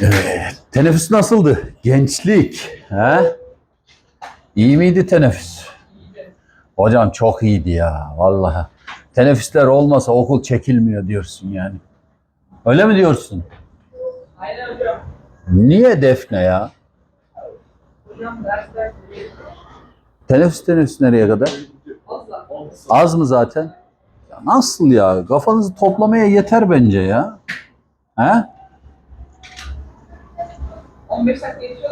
Evet. Teneffüs nasıldı? Gençlik. He? İyi miydi teneffüs? Hocam çok iyiydi ya. Vallahi. Teneffüsler olmasa okul çekilmiyor diyorsun yani. Öyle mi diyorsun? Aynen hocam. Niye Defne ya? Teneffüs teneffüs nereye kadar? Az mı zaten? Nasıl ya? Kafanızı toplamaya yeter bence ya. He? 15 dakika geçiyor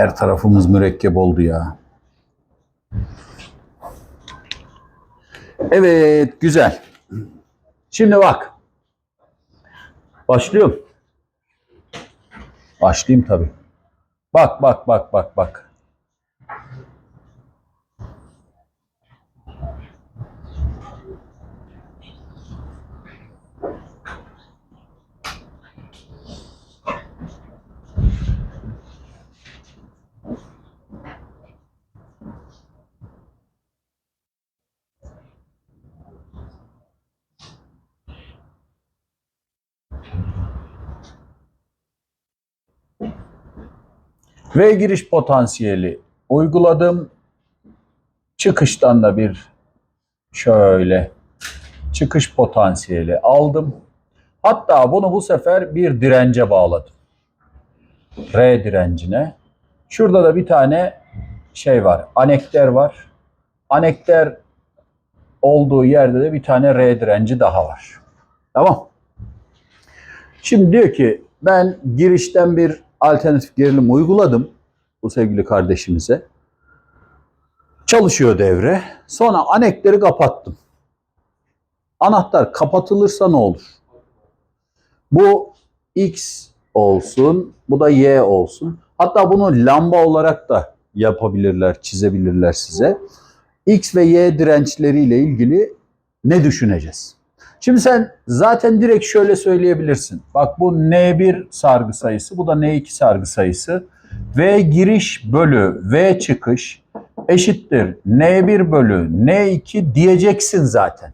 Her tarafımız mürekkep oldu ya. Evet, güzel. Şimdi bak. Başlıyorum. Başlayayım tabii. Bak, bak, bak, bak, bak. V giriş potansiyeli uyguladım. Çıkıştan da bir şöyle çıkış potansiyeli aldım. Hatta bunu bu sefer bir dirence bağladım. R direncine. Şurada da bir tane şey var. Anekter var. Anekter olduğu yerde de bir tane R direnci daha var. Tamam. Şimdi diyor ki ben girişten bir alternatif gerilim uyguladım bu sevgili kardeşimize. Çalışıyor devre. Sonra anekleri kapattım. Anahtar kapatılırsa ne olur? Bu X olsun, bu da Y olsun. Hatta bunu lamba olarak da yapabilirler, çizebilirler size. X ve Y dirençleriyle ilgili ne düşüneceğiz? Şimdi sen zaten direkt şöyle söyleyebilirsin. Bak bu N1 sargı sayısı, bu da N2 sargı sayısı. V giriş bölü V çıkış eşittir N1 bölü N2 diyeceksin zaten.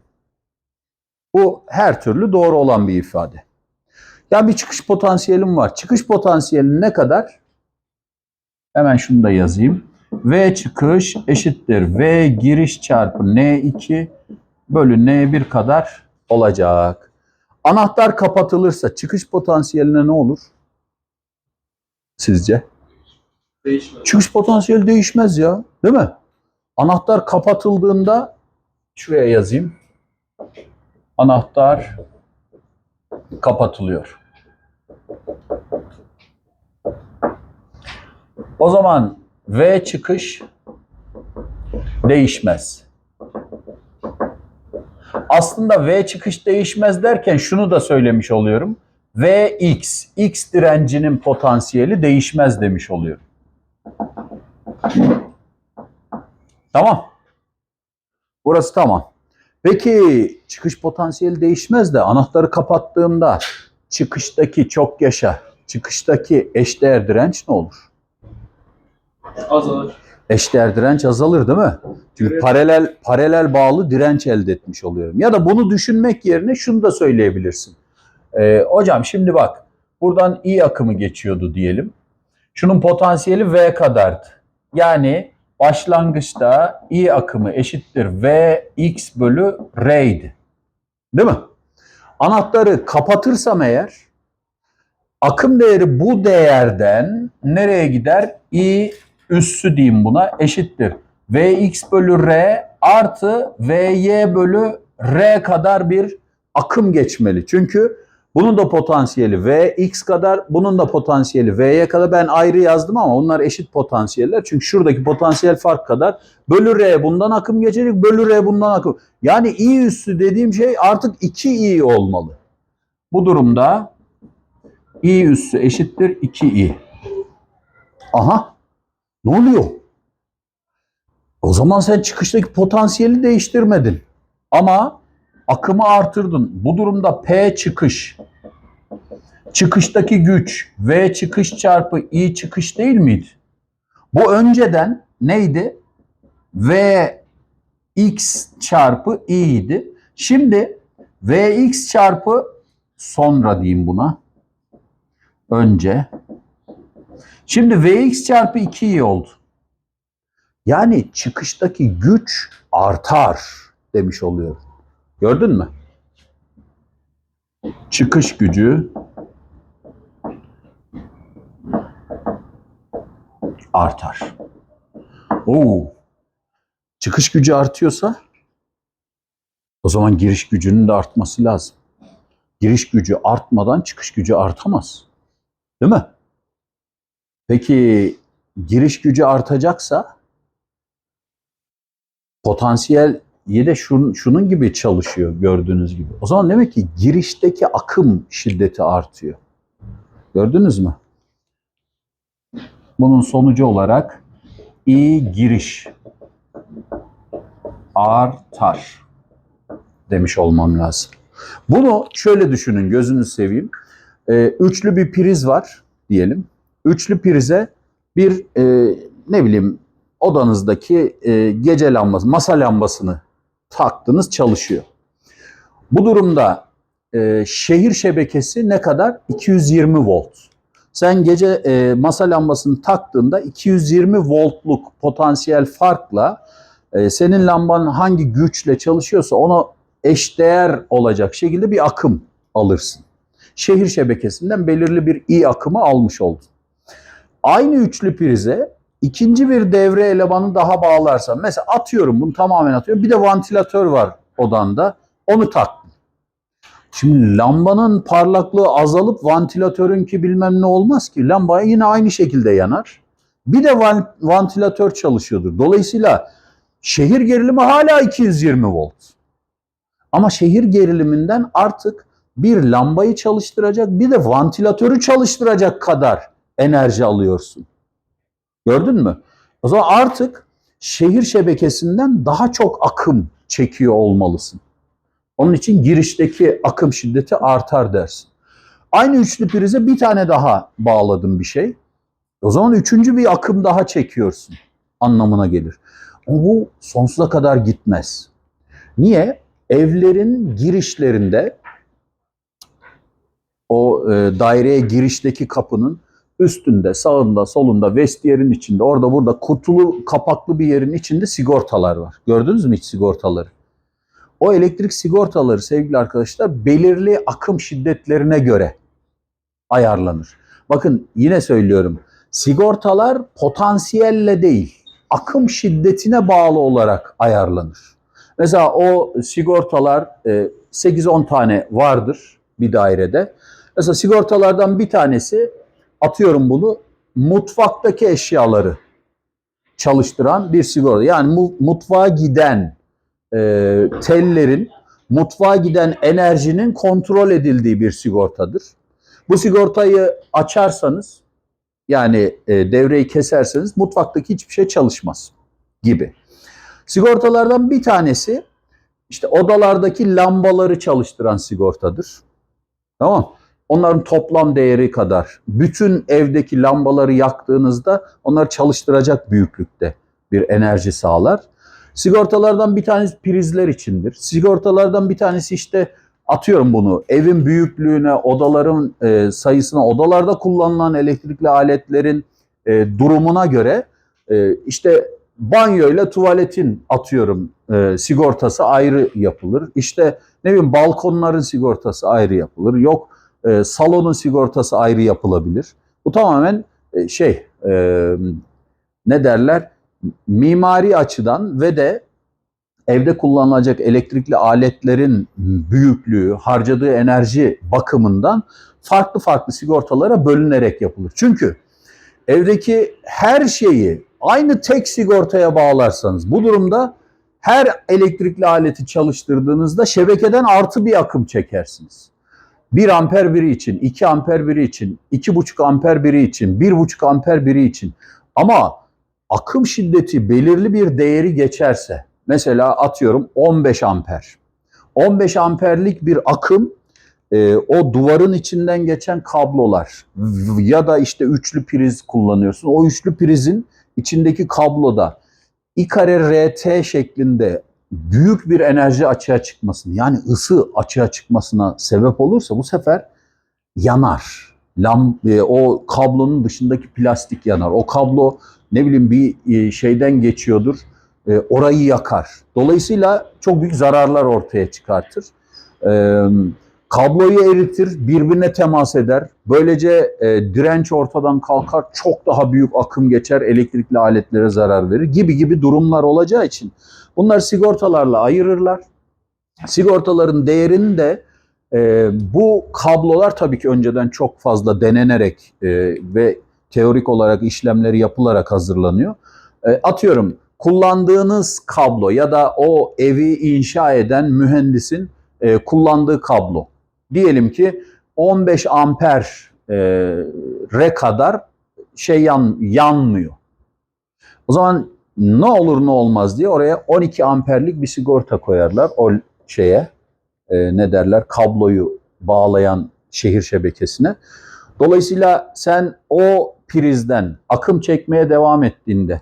Bu her türlü doğru olan bir ifade. Ya bir çıkış potansiyelim var. Çıkış potansiyeli ne kadar? Hemen şunu da yazayım. V çıkış eşittir V giriş çarpı N2 bölü N1 kadar olacak. Anahtar kapatılırsa çıkış potansiyeline ne olur? Sizce? Değişmez. Çıkış potansiyeli değişmez ya. Değil mi? Anahtar kapatıldığında şuraya yazayım. Anahtar kapatılıyor. O zaman V çıkış değişmez. Aslında V çıkış değişmez derken şunu da söylemiş oluyorum. Vx, X direncinin potansiyeli değişmez demiş oluyorum. Tamam. Burası tamam. Peki çıkış potansiyeli değişmez de anahtarı kapattığımda çıkıştaki çok yaşa, çıkıştaki eşdeğer direnç ne olur? Azalır. Eşdeğer direnç azalır değil mi? Çünkü Evet. paralel paralel bağlı direnç elde etmiş oluyorum. Ya da bunu düşünmek yerine şunu da söyleyebilirsin. Ee, hocam şimdi bak buradan I akımı geçiyordu diyelim. Şunun potansiyeli V kadardı. Yani başlangıçta I akımı eşittir V x bölü R idi. Değil mi? Anahtarı kapatırsam eğer akım değeri bu değerden nereye gider? I üssü diyeyim buna eşittir. Vx bölü R artı Vy bölü R kadar bir akım geçmeli. Çünkü bunun da potansiyeli Vx kadar, bunun da potansiyeli Vy kadar. Ben ayrı yazdım ama onlar eşit potansiyeller. Çünkü şuradaki potansiyel fark kadar. Bölü R bundan akım geçecek, bölü R bundan akım. Yani I üssü dediğim şey artık 2I olmalı. Bu durumda I üssü eşittir 2I. Aha. Ne oluyor? O zaman sen çıkıştaki potansiyeli değiştirmedin. Ama akımı artırdın. Bu durumda P çıkış. Çıkıştaki güç V çıkış çarpı I çıkış değil miydi? Bu önceden neydi? V x çarpı i idi. Şimdi vx çarpı sonra diyeyim buna. Önce. Şimdi vx çarpı 2i oldu. Yani çıkıştaki güç artar demiş oluyor. Gördün mü? Çıkış gücü artar. Oo. Çıkış gücü artıyorsa o zaman giriş gücünün de artması lazım. Giriş gücü artmadan çıkış gücü artamaz. Değil mi? Peki giriş gücü artacaksa potansiyel de şunun, şunun gibi çalışıyor gördüğünüz gibi. O zaman demek ki girişteki akım şiddeti artıyor. Gördünüz mü? Bunun sonucu olarak i giriş artar demiş olmam lazım. Bunu şöyle düşünün gözünüzü seveyim. Ee, üçlü bir priz var diyelim. Üçlü prize bir e, ne bileyim odanızdaki e, gece lambası, masa lambasını taktınız çalışıyor. Bu durumda e, şehir şebekesi ne kadar? 220 volt. Sen gece e, masa lambasını taktığında 220 voltluk potansiyel farkla e, senin lamban hangi güçle çalışıyorsa ona eşdeğer olacak şekilde bir akım alırsın. Şehir şebekesinden belirli bir i akımı almış oldun. Aynı üçlü prize ikinci bir devre elemanı daha bağlarsan mesela atıyorum bunu tamamen atıyorum bir de vantilatör var odanda onu taktım. Şimdi lambanın parlaklığı azalıp vantilatörünki bilmem ne olmaz ki. Lamba yine aynı şekilde yanar. Bir de van, vantilatör çalışıyordur. Dolayısıyla şehir gerilimi hala 220 volt. Ama şehir geriliminden artık bir lambayı çalıştıracak bir de vantilatörü çalıştıracak kadar enerji alıyorsun. Gördün mü? O zaman artık şehir şebekesinden daha çok akım çekiyor olmalısın. Onun için girişteki akım şiddeti artar dersin. Aynı üçlü prize bir tane daha bağladım bir şey. O zaman üçüncü bir akım daha çekiyorsun anlamına gelir. Ama bu sonsuza kadar gitmez. Niye? Evlerin girişlerinde o e, daireye girişteki kapının üstünde, sağında, solunda, vestiyerin içinde, orada burada kutulu kapaklı bir yerin içinde sigortalar var. Gördünüz mü hiç sigortaları? O elektrik sigortaları sevgili arkadaşlar belirli akım şiddetlerine göre ayarlanır. Bakın yine söylüyorum. Sigortalar potansiyelle değil, akım şiddetine bağlı olarak ayarlanır. Mesela o sigortalar e, 8-10 tane vardır bir dairede. Mesela sigortalardan bir tanesi atıyorum bunu mutfaktaki eşyaları çalıştıran bir sigorta. Yani mu- mutfağa giden e, tellerin mutfağa giden enerjinin kontrol edildiği bir sigortadır. Bu sigortayı açarsanız yani e, devreyi keserseniz mutfaktaki hiçbir şey çalışmaz gibi. Sigortalardan bir tanesi işte odalardaki lambaları çalıştıran sigortadır. Tamam Onların toplam değeri kadar bütün evdeki lambaları yaktığınızda onları çalıştıracak büyüklükte bir enerji sağlar. Sigortalardan bir tanesi prizler içindir. Sigortalardan bir tanesi işte atıyorum bunu evin büyüklüğüne, odaların e, sayısına, odalarda kullanılan elektrikli aletlerin e, durumuna göre e, işte banyo ile tuvaletin atıyorum e, sigortası ayrı yapılır. İşte ne bileyim balkonların sigortası ayrı yapılır. Yok e, salonun sigortası ayrı yapılabilir. Bu tamamen e, şey e, ne derler mimari açıdan ve de evde kullanılacak elektrikli aletlerin büyüklüğü, harcadığı enerji bakımından farklı farklı sigortalara bölünerek yapılır. Çünkü evdeki her şeyi aynı tek sigortaya bağlarsanız bu durumda her elektrikli aleti çalıştırdığınızda şebekeden artı bir akım çekersiniz. 1 amper biri için, 2 amper biri için, 2,5 amper biri için, 1,5 amper biri için. Ama akım şiddeti belirli bir değeri geçerse mesela atıyorum 15 amper. 15 amperlik bir akım e, o duvarın içinden geçen kablolar ya da işte üçlü priz kullanıyorsun. O üçlü prizin içindeki kabloda I kare RT şeklinde büyük bir enerji açığa çıkmasını yani ısı açığa çıkmasına sebep olursa bu sefer yanar. Lam, e, o kablonun dışındaki plastik yanar. O kablo ne bileyim bir e, şeyden geçiyordur. e, orayı yakar. Dolayısıyla çok büyük zararlar ortaya çıkartır. Kabloyu eritir, birbirine temas eder. Böylece direnç ortadan kalkar, çok daha büyük akım geçer, elektrikli aletlere zarar verir gibi gibi durumlar olacağı için bunlar sigortalarla ayırırlar. Sigortaların değerini de e, bu kablolar tabii ki önceden çok fazla denenerek e, ve teorik olarak işlemleri yapılarak hazırlanıyor. E, atıyorum kullandığınız kablo ya da o evi inşa eden mühendisin e, kullandığı kablo. Diyelim ki 15 amper e, re kadar şey yan, yanmıyor. O zaman ne olur ne olmaz diye oraya 12 amperlik bir sigorta koyarlar o şeye e, ne derler kabloyu bağlayan şehir şebekesine. Dolayısıyla sen o prizden akım çekmeye devam ettiğinde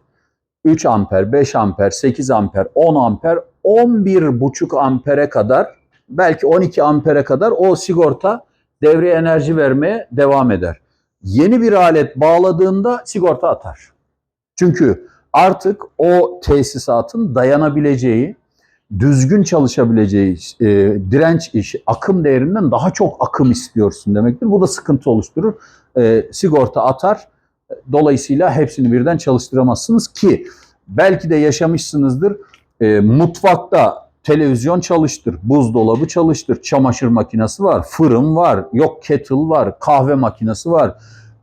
3 amper, 5 amper, 8 amper, 10 amper, 11,5 ampere kadar belki 12 ampere kadar o sigorta devreye enerji vermeye devam eder. Yeni bir alet bağladığında sigorta atar. Çünkü artık o tesisatın dayanabileceği, düzgün çalışabileceği e, direnç işi, akım değerinden daha çok akım istiyorsun demektir. Bu da sıkıntı oluşturur. E, sigorta atar. Dolayısıyla hepsini birden çalıştıramazsınız ki belki de yaşamışsınızdır. E, mutfakta televizyon çalıştır, buzdolabı çalıştır, çamaşır makinesi var, fırın var, yok kettle var, kahve makinesi var.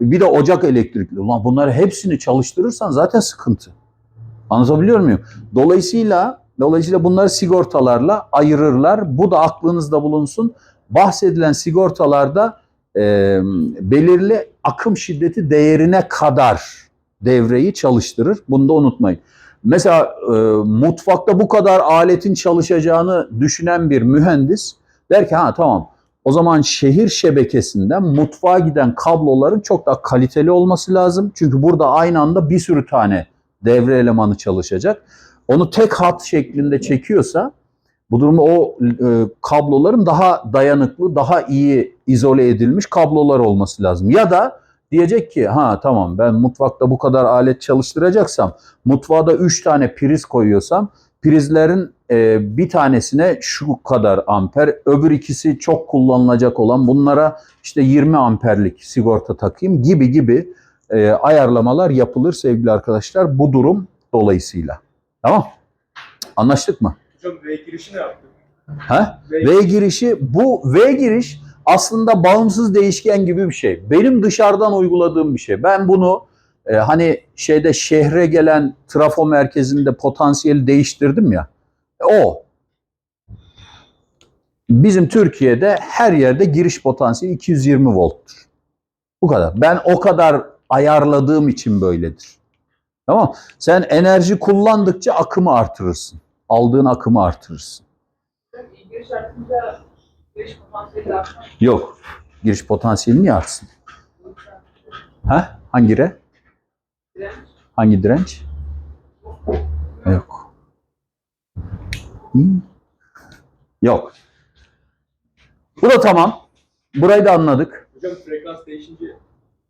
Bir de ocak elektrikli. Ulan bunları hepsini çalıştırırsan zaten sıkıntı. Anlatabiliyor muyum? Dolayısıyla dolayısıyla bunları sigortalarla ayırırlar. Bu da aklınızda bulunsun. Bahsedilen sigortalarda e, belirli akım şiddeti değerine kadar devreyi çalıştırır. Bunu da unutmayın. Mesela e, mutfakta bu kadar aletin çalışacağını düşünen bir mühendis der ki ha tamam o zaman şehir şebekesinden mutfağa giden kabloların çok daha kaliteli olması lazım. Çünkü burada aynı anda bir sürü tane devre elemanı çalışacak. Onu tek hat şeklinde çekiyorsa bu durumda o e, kabloların daha dayanıklı, daha iyi izole edilmiş kablolar olması lazım. Ya da diyecek ki ha tamam ben mutfakta bu kadar alet çalıştıracaksam mutfağa da 3 tane priz koyuyorsam prizlerin e, bir tanesine şu kadar amper, öbür ikisi çok kullanılacak olan bunlara işte 20 amperlik sigorta takayım gibi gibi e, ayarlamalar yapılır sevgili arkadaşlar bu durum dolayısıyla. Tamam? Anlaştık mı? Hocam V girişi ne yaptı? Ha? V, V girişi bu V giriş aslında bağımsız değişken gibi bir şey. Benim dışarıdan uyguladığım bir şey. Ben bunu e, hani şeyde şehre gelen trafo merkezinde potansiyeli değiştirdim ya. e, o. Bizim Türkiye'de her yerde giriş potansiyeli 220 volttur. Bu kadar. Ben o kadar ayarladığım için böyledir. Tamam. Sen enerji kullandıkça akımı artırırsın. Aldığın akımı artırırsın. Giriş. Yok. Giriş potansiyeli niye artsın? Ha? Hangi re? Direnç. Hangi direnç? Yok. Hı? Yok. Bu da tamam. Burayı da anladık. hocam frekans değişince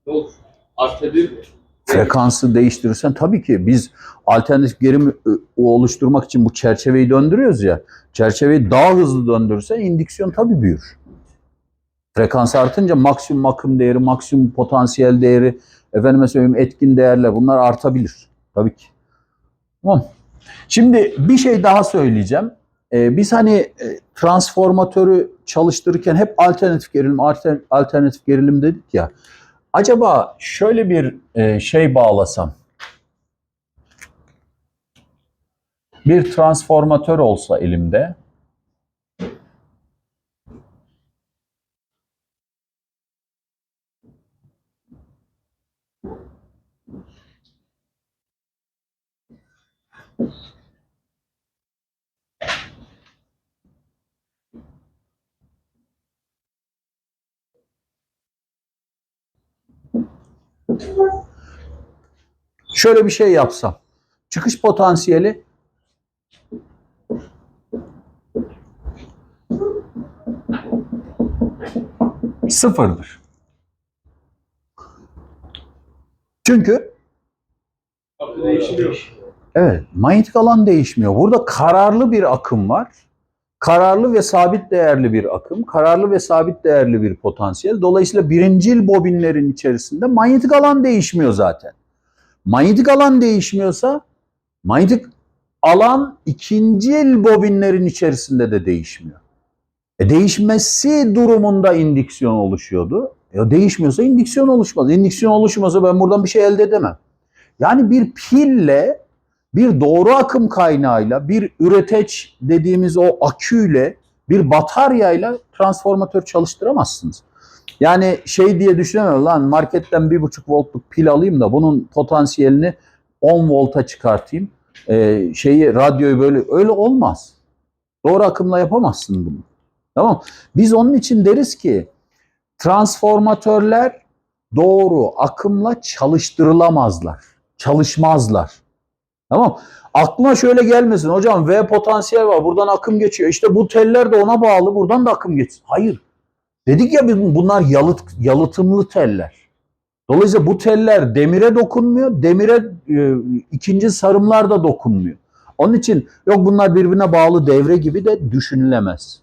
ne olur? Artabilir mi? Frekansı değiştirirsen tabii ki biz alternatif gerim e, oluşturmak için bu çerçeveyi döndürüyoruz ya. Çerçeveyi daha hızlı döndürürsen indüksiyon tabii büyür. Frekans artınca maksimum akım değeri, maksimum potansiyel değeri, efendime söyleyeyim etkin değerler bunlar artabilir. Tabii ki. Tamam. Şimdi bir şey daha söyleyeceğim. Ee, biz hani e, transformatörü çalıştırırken hep alternatif gerilim, alter- alternatif gerilim dedik ya. Acaba şöyle bir e, şey bağlasam. Bir transformatör olsa elimde. Şöyle bir şey yapsam. Çıkış potansiyeli sıfırdır. Çünkü değişmiyor. Evet, manyetik alan değişmiyor. Burada kararlı bir akım var. Kararlı ve sabit değerli bir akım, kararlı ve sabit değerli bir potansiyel. Dolayısıyla birincil bobinlerin içerisinde manyetik alan değişmiyor zaten. Manyetik alan değişmiyorsa manyetik alan ikincil bobinlerin içerisinde de değişmiyor. E değişmesi durumunda indüksiyon oluşuyordu. E değişmiyorsa indüksiyon oluşmaz. İndüksiyon oluşmasa ben buradan bir şey elde edemem. Yani bir pille bir doğru akım kaynağıyla, bir üreteç dediğimiz o aküyle, bir bataryayla transformatör çalıştıramazsınız. Yani şey diye düşünemem lan marketten bir buçuk voltluk pil alayım da bunun potansiyelini 10 volta çıkartayım. Ee, şeyi radyoyu böyle öyle olmaz. Doğru akımla yapamazsın bunu. Tamam. Biz onun için deriz ki transformatörler doğru akımla çalıştırılamazlar. Çalışmazlar. Tamam. Aklına şöyle gelmesin. Hocam V potansiyel var. Buradan akım geçiyor. İşte bu teller de ona bağlı. Buradan da akım geçiyor. Hayır. Dedik ya bunlar yalıt, yalıtımlı teller. Dolayısıyla bu teller demire dokunmuyor. Demire e, ikinci sarımlar da dokunmuyor. Onun için yok bunlar birbirine bağlı devre gibi de düşünülemez.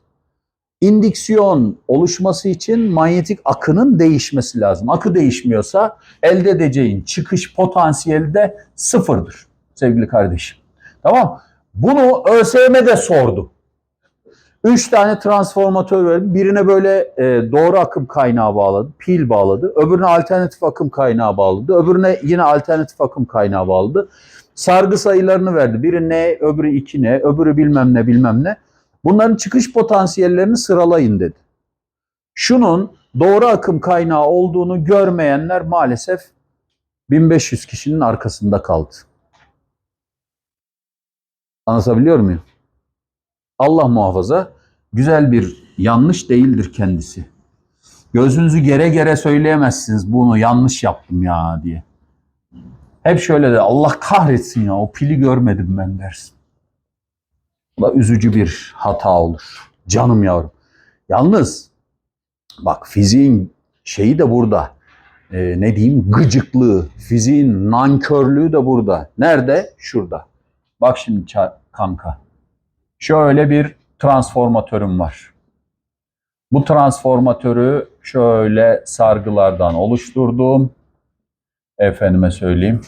İndüksiyon oluşması için manyetik akının değişmesi lazım. Akı değişmiyorsa elde edeceğin çıkış potansiyeli de sıfırdır sevgili kardeşim. Tamam Bunu ÖSYM de sordu. Üç tane transformatör verdi. Birine böyle e, doğru akım kaynağı bağladı, pil bağladı. Öbürüne alternatif akım kaynağı bağladı. Öbürüne yine alternatif akım kaynağı bağladı. Sargı sayılarını verdi. Biri ne, öbürü iki ne, öbürü bilmem ne bilmem ne. Bunların çıkış potansiyellerini sıralayın dedi. Şunun doğru akım kaynağı olduğunu görmeyenler maalesef 1500 kişinin arkasında kaldı. Anlatabiliyor muyum? Allah muhafaza güzel bir yanlış değildir kendisi. Gözünüzü gere gere söyleyemezsiniz bunu yanlış yaptım ya diye. Hep şöyle de Allah kahretsin ya o pili görmedim ben dersin. Bu da üzücü bir hata olur. Canım yavrum. Yalnız bak fiziğin şeyi de burada. Ee, ne diyeyim gıcıklığı, fiziğin nankörlüğü de burada. Nerede? Şurada. Bak şimdi kanka. Şöyle bir transformatörüm var. Bu transformatörü şöyle sargılardan oluşturdum. Efendime söyleyeyim.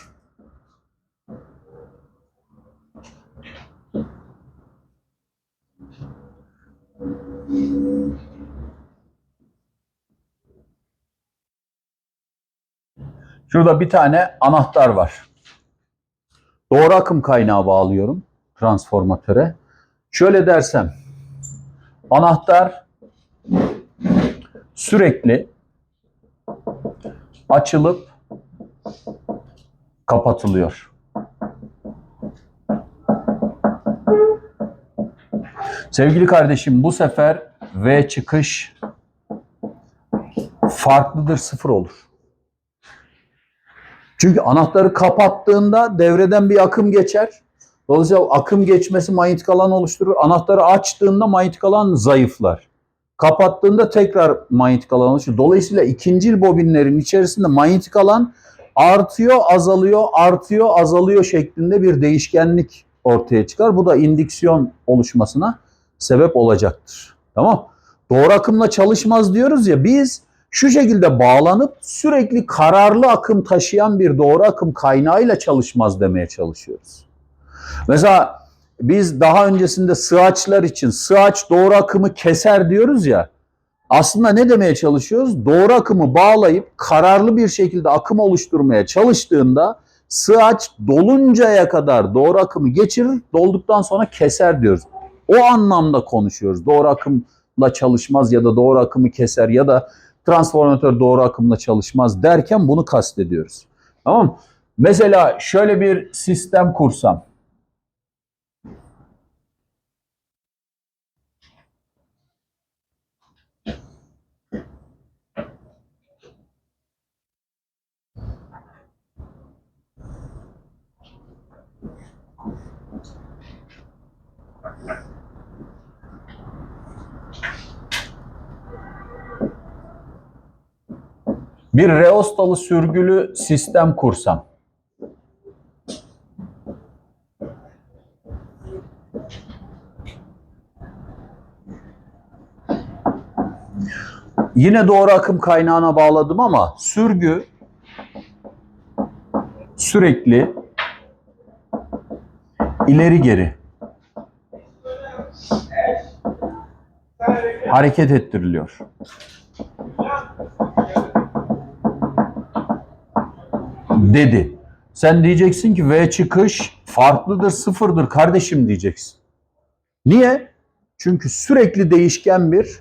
Şurada bir tane anahtar var. Doğru akım kaynağı bağlıyorum transformatöre. Şöyle dersem anahtar sürekli açılıp kapatılıyor. Sevgili kardeşim bu sefer V çıkış farklıdır sıfır olur. Çünkü anahtarı kapattığında devreden bir akım geçer. Dolayısıyla akım geçmesi manyetik alan oluşturur. Anahtarı açtığında manyetik alan zayıflar. Kapattığında tekrar manyetik alan oluşur. Dolayısıyla ikincil bobinlerin içerisinde manyetik alan artıyor, azalıyor, artıyor, azalıyor şeklinde bir değişkenlik ortaya çıkar. Bu da indüksiyon oluşmasına sebep olacaktır. Tamam? Doğru akımla çalışmaz diyoruz ya biz şu şekilde bağlanıp sürekli kararlı akım taşıyan bir doğru akım kaynağıyla çalışmaz demeye çalışıyoruz. Mesela biz daha öncesinde sığaçlar için sığaç doğru akımı keser diyoruz ya. Aslında ne demeye çalışıyoruz? Doğru akımı bağlayıp kararlı bir şekilde akım oluşturmaya çalıştığında sığaç doluncaya kadar doğru akımı geçirir, dolduktan sonra keser diyoruz. O anlamda konuşuyoruz. Doğru akımla çalışmaz ya da doğru akımı keser ya da transformatör doğru akımla çalışmaz derken bunu kastediyoruz. Tamam mı? Mesela şöyle bir sistem kursam. Bir reostalı sürgülü sistem kursam. Yine doğru akım kaynağına bağladım ama sürgü sürekli ileri geri hareket ettiriliyor. Dedi. Sen diyeceksin ki V çıkış farklıdır, sıfırdır kardeşim diyeceksin. Niye? Çünkü sürekli değişken bir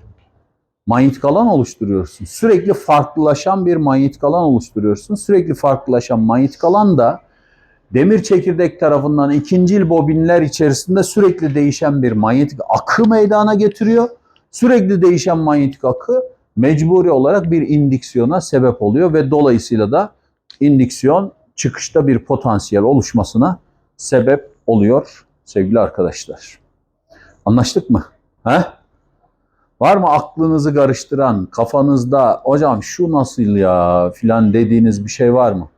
manyetik alan oluşturuyorsun. Sürekli farklılaşan bir manyetik alan oluşturuyorsun. Sürekli farklılaşan manyetik alan da demir çekirdek tarafından ikincil bobinler içerisinde sürekli değişen bir manyetik akı meydana getiriyor. Sürekli değişen manyetik akı mecburi olarak bir indiksiyona sebep oluyor ve dolayısıyla da indiksiyon çıkışta bir potansiyel oluşmasına sebep oluyor sevgili arkadaşlar. Anlaştık mı? He? Var mı aklınızı karıştıran, kafanızda hocam şu nasıl ya filan dediğiniz bir şey var mı?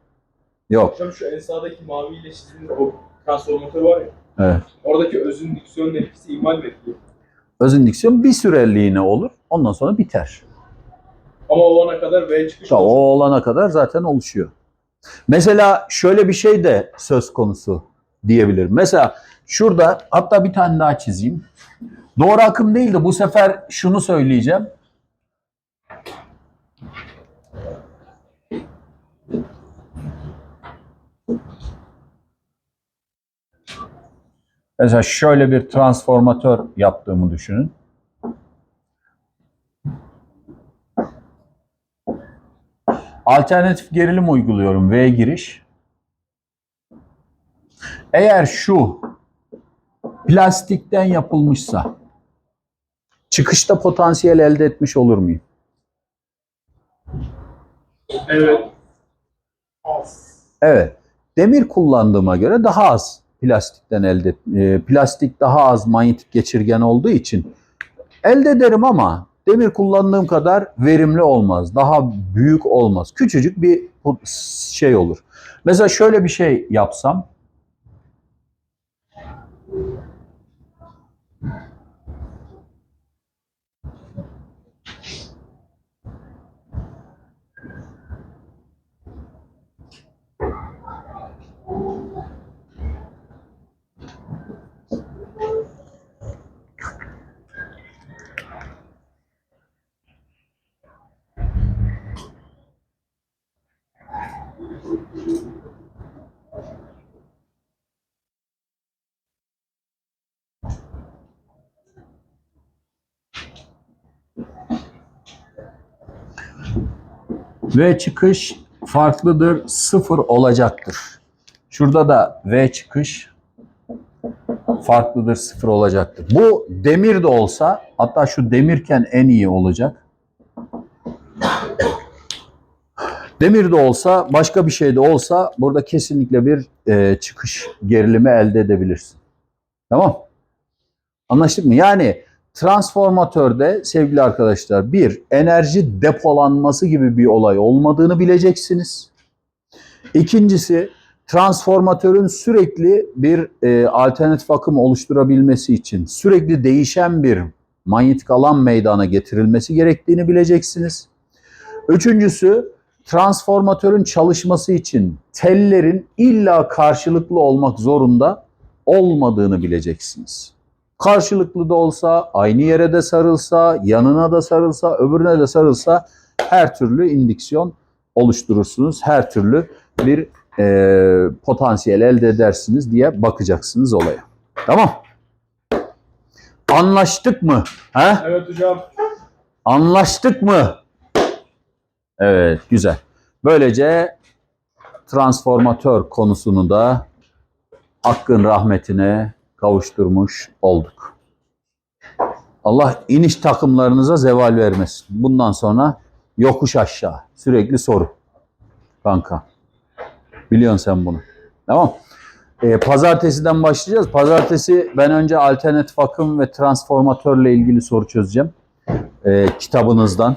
Yok. Hocam şu en sağdaki maviyle çizdiğiniz o transformatör var ya. Evet. Oradaki özün diksiyon etkisi ihmal mi ediyor? Öz indiksiyon bir süreliğine olur. Ondan sonra biter. Ama o ana kadar V çıkış İşte o olana kadar zaten oluşuyor. Mesela şöyle bir şey de söz konusu diyebilirim. Mesela şurada hatta bir tane daha çizeyim. Doğru akım değil de bu sefer şunu söyleyeceğim. Mesela şöyle bir transformatör yaptığımı düşünün. Alternatif gerilim uyguluyorum V giriş. Eğer şu plastikten yapılmışsa çıkışta potansiyel elde etmiş olur muyum? Evet. Az. Evet. Demir kullandığıma göre daha az plastikten elde e, plastik daha az manyetik geçirgen olduğu için elde ederim ama demir kullandığım kadar verimli olmaz. Daha büyük olmaz. Küçücük bir şey olur. Mesela şöyle bir şey yapsam V çıkış farklıdır, sıfır olacaktır. Şurada da V çıkış farklıdır, sıfır olacaktır. Bu demir de olsa, hatta şu demirken en iyi olacak. Demir de olsa, başka bir şey de olsa burada kesinlikle bir e, çıkış gerilimi elde edebilirsin. Tamam? Anlaştık mı? Yani transformatörde sevgili arkadaşlar bir enerji depolanması gibi bir olay olmadığını bileceksiniz. İkincisi transformatörün sürekli bir e, alternatif akım oluşturabilmesi için sürekli değişen bir manyetik alan meydana getirilmesi gerektiğini bileceksiniz. Üçüncüsü transformatörün çalışması için tellerin illa karşılıklı olmak zorunda olmadığını bileceksiniz. Karşılıklı da olsa, aynı yere de sarılsa, yanına da sarılsa, öbürüne de sarılsa her türlü indiksiyon oluşturursunuz. Her türlü bir e, potansiyel elde edersiniz diye bakacaksınız olaya. Tamam. Anlaştık mı? He? Evet hocam. Anlaştık mı? Evet, güzel. Böylece transformatör konusunu da Hakk'ın rahmetine kavuşturmuş olduk. Allah iniş takımlarınıza zeval vermesin. Bundan sonra yokuş aşağı. Sürekli soru. Kanka. Biliyorsun sen bunu. Tamam. E, pazartesiden başlayacağız. Pazartesi ben önce alternatif akım ve transformatörle ilgili soru çözeceğim. E, kitabınızdan.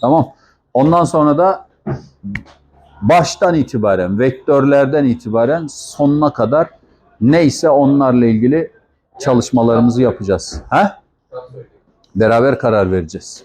Tamam. Ondan sonra da baştan itibaren, vektörlerden itibaren sonuna kadar neyse onlarla ilgili çalışmalarımızı yapacağız. Ha? Beraber karar vereceğiz.